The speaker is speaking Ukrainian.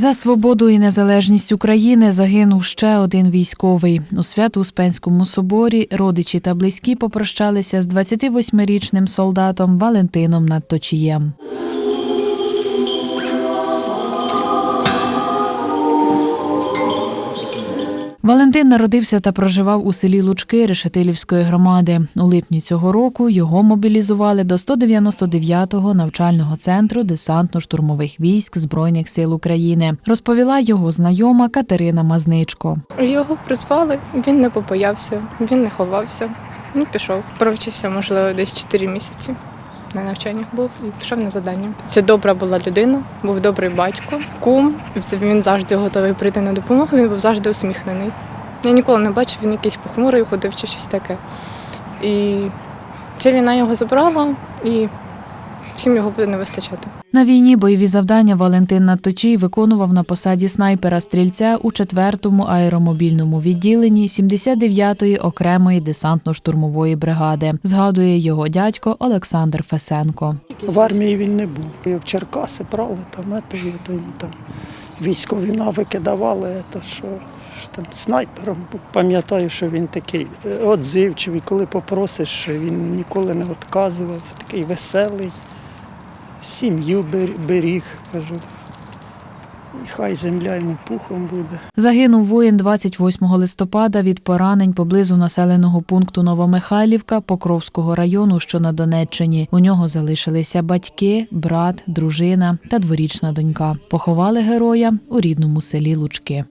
За свободу і незалежність України загинув ще один військовий. У Свято-Успенському соборі родичі та близькі попрощалися з 28-річним солдатом Валентином Надточієм. Валентин народився та проживав у селі Лучки Решетилівської громади. У липні цього року його мобілізували до 199-го навчального центру десантно-штурмових військ Збройних сил України. Розповіла його знайома Катерина Мазничко. Його призвали, він не побоявся, він не ховався, він пішов. Провчився, можливо, десь 4 місяці. На навчаннях був і пішов на завдання. Це добра була людина, був добрий батько, кум. Він завжди готовий прийти на допомогу. Він був завжди усміхнений. Я ніколи не бачив, він якийсь похмурий ходив чи щось таке. І ця війна його забрала, і всім його буде не вистачати. На війні бойові завдання Валентин Надточій виконував на посаді снайпера-стрільця у 4-му аеромобільному відділенні 79-ї окремої десантно-штурмової бригади. Згадує його дядько Олександр Фесенко. В армії він не був. І в Черкаси брали там, ето, і то йому там військові навики давали, ето, що що там снайпером був. Пам'ятаю, що він такий е, отзивчивий, коли попросиш, він ніколи не відказував, такий веселий, сім'ю беріг, кажу. І хай земля йому пухом буде. Загинув воїн 28 листопада від поранень поблизу населеного пункту Новомихайлівка Покровського району, що на Донеччині. У нього залишилися батьки, брат, дружина та дворічна донька. Поховали героя у рідному селі Лучки.